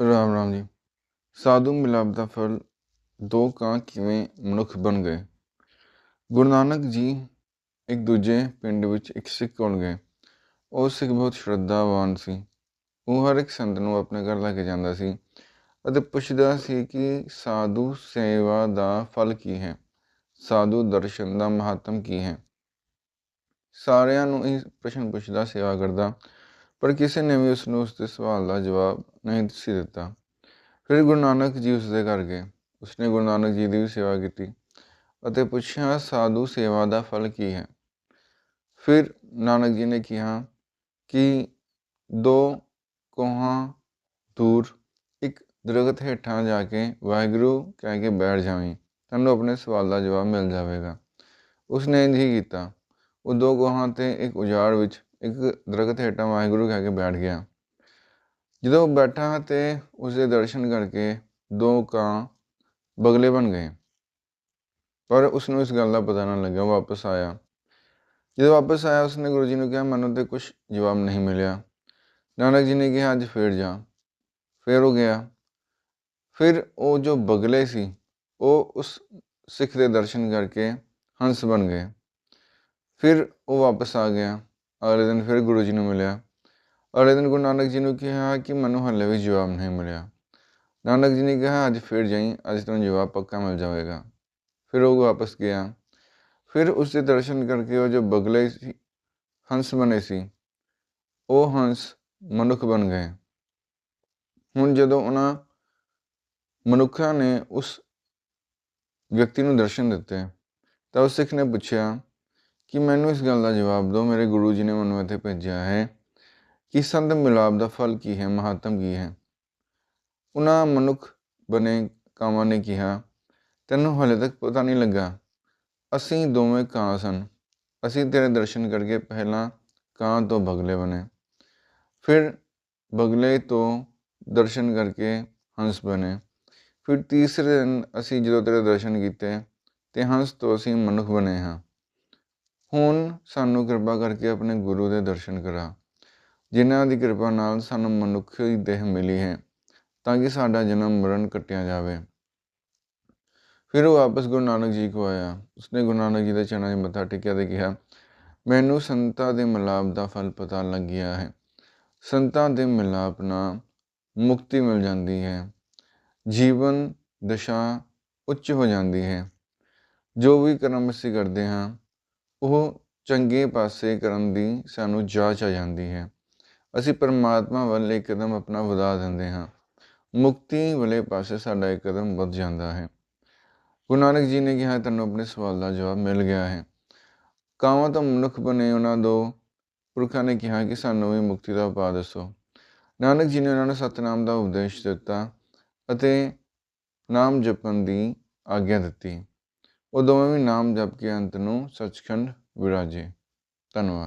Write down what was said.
ਰਾਮ ਰਾਮ ਜੀ। ਸਾਧੂ ਮਿਲਾਪ ਦਾ ਫਲ ਦੋ ਕਾਂ ਕਿਵੇਂ ਮਨੁੱਖ ਬਣ ਗਏ? ਗੁਰੂ ਨਾਨਕ ਜੀ ਇੱਕ ਦੂਜੇ ਪਿੰਡ ਵਿੱਚ ਇੱਕ ਸਿੱਖ ਕੋਲ ਗਏ। ਉਹ ਸਿੱਖ ਬਹੁਤ ਸ਼ਰਧਾਵਾਨ ਸੀ। ਉਹ ਹਰ ਇੱਕ ਸੰਤ ਨੂੰ ਆਪਣੇ ਘਰ ਲੈ ਕੇ ਜਾਂਦਾ ਸੀ ਅਤੇ ਪੁੱਛਦਾ ਸੀ ਕਿ ਸਾਧੂ ਸੇਵਾ ਦਾ ਫਲ ਕੀ ਹੈ? ਸਾਧੂ ਦਰਸ਼ਨ ਦਾ ਮਹੱਤਮ ਕੀ ਹੈ? ਸਾਰਿਆਂ ਨੂੰ ਇਹ ਪ੍ਰਸ਼ਨ ਪੁੱਛਦਾ, ਸੇਵਾ ਕਰਦਾ। ਪਰ ਕਿਸੇ ਨੇ ਵੀ ਉਸ ਨੂੰ ਉਸ ਦੇ ਸਵਾਲ ਦਾ ਜਵਾਬ ਨਹੀਂ ਸੀ ਦਿੱਤਾ। ਫਿਰ ਗੁਰੂ ਨਾਨਕ ਜੀ ਉਸ ਦੇ ਘਰ ਗਏ। ਉਸਨੇ ਗੁਰੂ ਨਾਨਕ ਜੀ ਦੀ ਵੀ ਸੇਵਾ ਕੀਤੀ ਅਤੇ ਪੁੱਛਿਆ, ਸਾਧੂ ਸੇਵਾ ਦਾ ਫਲ ਕੀ ਹੈ? ਫਿਰ ਨਾਨਕ ਜੀ ਨੇ ਕਿਹਾ ਕਿ ਦੋ ਕੋਹਾਂ ਦੂਰ ਇੱਕ ਦਰਖਤ ਹੇਠਾਂ ਜਾ ਕੇ ਵਾਹਿਗੁਰੂ ਕਹਿ ਕੇ ਬੈਠ ਜਾਵੀਂ ਤੈਨੂੰ ਆਪਣੇ ਸਵਾਲ ਦਾ ਜਵਾਬ ਮਿਲ ਜਾਵੇਗਾ। ਉਸਨੇ ਇੰਝ ਹੀ ਕੀਤਾ। ਉਹ ਦੋ ਗੋਹਾਂ ਤੇ ਇੱਕ ਉਜਾੜ ਵਿੱਚ ਇੱਕ ਦਰਖਤ ਹੇਠਾਂ ਵਾਹਿਗੁਰੂ ਕਹਿ ਕੇ ਬੈਠ ਗਿਆ। ਜਦੋਂ ਉਹ ਬੈਠਾ ਤੇ ਉਸ ਦੇ ਦਰਸ਼ਨ ਕਰਕੇ ਦੋ ਕਾਂ ਬਗਲੇ ਬਣ ਗਏ। ਪਰ ਉਸ ਨੂੰ ਇਸ ਗੱਲ ਦਾ ਪਤਾ ਨਾ ਲੱਗਿਆ ਵਾਪਸ ਆਇਆ। ਜਦੋਂ ਵਾਪਸ ਆਇਆ, ਉਸਨੇ ਗੁਰੂ ਜੀ ਨੂੰ ਕਿਹਾ, ਮੈਨੂੰ ਤੇ ਕੁਝ ਜਵਾਬ ਨਹੀਂ ਮਿਲਿਆ। ਨਾਨਕ ਜੀ ਨੇ ਕਿਹਾ, ਅੱਜ ਫੇਰ ਜਾ। ਫਿਰ ਉਹ ਗਿਆ। ਫਿਰ ਉਹ ਜੋ ਬਗਲੇ ਸੀ, ਉਹ ਉਸ ਸਿੱਖ ਦੇ ਦਰਸ਼ਨ ਕਰਕੇ ਹੰਸ ਬਣ ਗਏ। ਫਿਰ ਉਹ ਵਾਪਸ ਆ ਗਿਆ। ਅਗਲੇ ਦਿਨ ਫਿਰ ਗੁਰੂ ਜੀ ਨੂੰ ਮਿਲਿਆ। ਅਗਲੇ ਦਿਨ ਗੁਰੂ ਨਾਨਕ ਜੀ ਨੂੰ ਕਿਹਾ ਕਿ ਮੈਨੂੰ ਹਾਲੇ ਵੀ ਜਵਾਬ ਨਹੀਂ ਮਿਲਿਆ। ਨਾਨਕ ਜੀ ਨੇ ਕਿਹਾ, ਅੱਜ ਫਿਰ ਜਾਈ, ਅੱਜ ਤੈਨੂੰ ਜਵਾਬ ਪੱਕਾ ਮਿਲ ਜਾਵੇਗਾ। ਫਿਰ ਉਹ ਵਾਪਸ ਗਿਆ। ਫਿਰ ਉਸ ਦੇ ਦਰਸ਼ਨ ਕਰਕੇ ਉਹ ਜੋ ਬਗਲੇ ਸੀ, ਹੰਸ ਬਣੇ ਸੀ, ਉਹ ਹੰਸ ਮਨੁੱਖ ਬਣ ਗਏ। ਹੁਣ ਜਦੋਂ ਉਹਨਾਂ ਮਨੁੱਖਾਂ ਨੇ ਉਸ ਵਿਅਕਤੀ ਨੂੰ ਦਰਸ਼ਨ ਦਿੱਤੇ, ਤਾਂ ਉਸ ਸਿੱਖ ਨੇ ਪੁੱਛਿਆ ਕਿ ਮੈਨੂੰ ਇਸ ਗੱਲ ਦਾ ਜਵਾਬ ਦਿਓ, ਮੇਰੇ ਗੁਰੂ ਜੀ ਨੇ ਮੈਨੂੰ ਇੱਥੇ ਭੇਜਿਆ ਹੈ ਕਿ ਸੰਤ ਮਿਲਾਪ ਦਾ ਫਲ ਕੀ ਹੈ, ਮਹਾਤਮ ਕੀ ਹੈ? ਉਹਨਾਂ ਮਨੁੱਖ ਬਣੇ ਕਾਵਾਂ ਨੇ ਕਿਹਾ, ਤੈਨੂੰ ਹਲੇ ਤੱਕ ਪਤਾ ਨਹੀਂ ਲੱਗਾ। ਅਸੀਂ ਦੋਵੇਂ ਕਾਂ ਸਨ। ਅਸੀਂ ਤੇਰੇ ਦਰਸ਼ਨ ਕਰਕੇ ਪਹਿਲਾਂ ਕਾਂ ਤੋਂ ਬਗਲੇ ਬਣੇ। ਫਿਰ ਬਗਲੇ ਤੋਂ ਦਰਸ਼ਨ ਕਰਕੇ ਹੰਸ ਬਣੇ। ਫਿਰ ਤੀਸਰੇ ਦਿਨ ਅਸੀਂ ਜਦੋਂ ਤੇਰੇ ਦਰਸ਼ਨ ਕੀਤੇ, ਤੇ ਹੰਸ ਤੋਂ ਅਸੀਂ ਮਨੁੱਖ ਬਣੇ ਹਾਂ। ਹੁਣ ਸਾਨੂੰ ਕਿਰਪਾ ਕਰਕੇ ਆਪਣੇ ਗੁਰੂ ਦੇ ਦਰਸ਼ਨ ਕਰਾ। ਜਿਨ੍ਹਾਂ ਦੀ ਕਿਰਪਾ ਨਾਲ ਸਾਨੂੰ ਮਨੁੱਖੀ ਦੇਹ ਮਿਲੀ ਹੈ, ਤਾਂ ਕਿ ਸਾਡਾ ਜਨਮ ਮਰਨ ਕੱਟਿਆ ਜਾਵੇ। ਫਿਰ ਉਹ ਵਾਪਸ ਗੁਰੂ ਨਾਨਕ ਜੀ ਕੋ ਆਇਆ। ਉਸਨੇ ਗੁਰੂ ਨਾਨਕ ਜੀ ਦੇ ਚਰਨਾਂ 'ਚ ਮੱਥਾ ਟੇਕਿਆ ਤੇ ਕਿਹਾ, ਮੈਨੂੰ ਸੰਤਾਂ ਦੇ ਮਿਲਾਪ ਦਾ ਫਲ ਪਤਾ ਲੱਗ ਗਿਆ ਹੈ। ਸੰਤਾਂ ਦੇ ਮਿਲਾਪ ਨਾਲ ਮੁਕਤੀ ਮਿਲ ਜਾਂਦੀ ਹੈ। ਜੀਵਨ ਦਸ਼ਾ ਉੱਚ ਹੋ ਜਾਂਦੀ ਹੈ। ਜੋ ਵੀ ਕਰਮ ਅਸੀਂ ਕਰਦੇ ਹਾਂ ਉਹ ਚੰਗੇ ਪਾਸੇ ਕਰਨ ਦੀ ਸਾਨੂੰ ਜਾਚ ਆ ਜਾਂਦੀ ਹੈ। ਅਸੀਂ ਪਰਮਾਤਮਾ ਵੱਲ ਇੱਕ ਕਦਮ ਆਪਣਾ ਵਧਾ ਦਿੰਦੇ ਹਾਂ। ਮੁਕਤੀ ਵਾਲੇ ਪਾਸੇ ਸਾਡਾ ਇੱਕ ਕਦਮ ਵੱਧ ਜਾਂਦਾ ਹੈ। ਗੁਰੂ ਨਾਨਕ ਜੀ ਨੇ ਕਿਹਾ ਤੁਹਾਨੂੰ ਆਪਣੇ ਸਵਾਲ ਦਾ ਜਵਾਬ ਮਿਲ ਗਿਆ ਹੈ। ਕਾਵਾਂ ਤੋਂ ਮਨੁੱਖ ਬਣੇ ਉਹਨਾਂ ਦੋ। ਪੁਰਖਾਂ ਨੇ ਕਿਹਾ ਕਿ ਸਾਨੂੰ ਵੀ ਮੁਕਤੀ ਦਾ ਉਪਾਅ ਦੱਸੋ। ਨਾਨਕ ਜੀ ਨੇ ਉਹਨਾਂ ਨੂੰ ਸਤਨਾਮ ਦਾ ਉਪਦੇਸ਼ ਦਿੱਤਾ ਅਤੇ ਨਾਮ ਜਪਣ ਦੀ ਆਗਿਆ ਦਿੱਤੀ। ਉਹ ਦੋਵੇਂ ਵੀ ਨਾਮ ਜਪ ਕੇ ਅੰਤ ਨੂੰ ਸੱਚਖੰਡ ਵਿਰਾਜੇ। ਧੰਨਵਾਦ।